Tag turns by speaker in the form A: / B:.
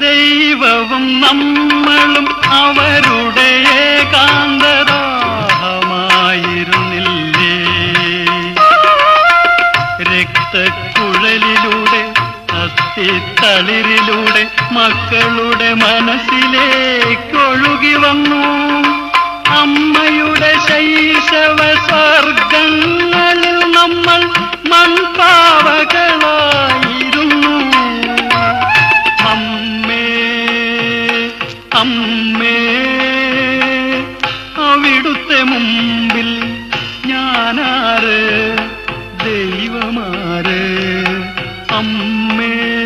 A: ദൈവവും നമ്മളും അവരുടെ ഏകാന്തദാഹമായിരുന്നില്ലേ? രക്തക്കുഴലിലൂടെ അസ്ഥിത്തളിരിലൂടെ മക്കളുടെ മനസ്സിലേക്കൊഴുകി വന്നു. അമ്മയുടെ അമ്മേ അവിടുത്തെ മുമ്പിൽ ഞാനാര്? ദൈവമാര്? അമ്മേ.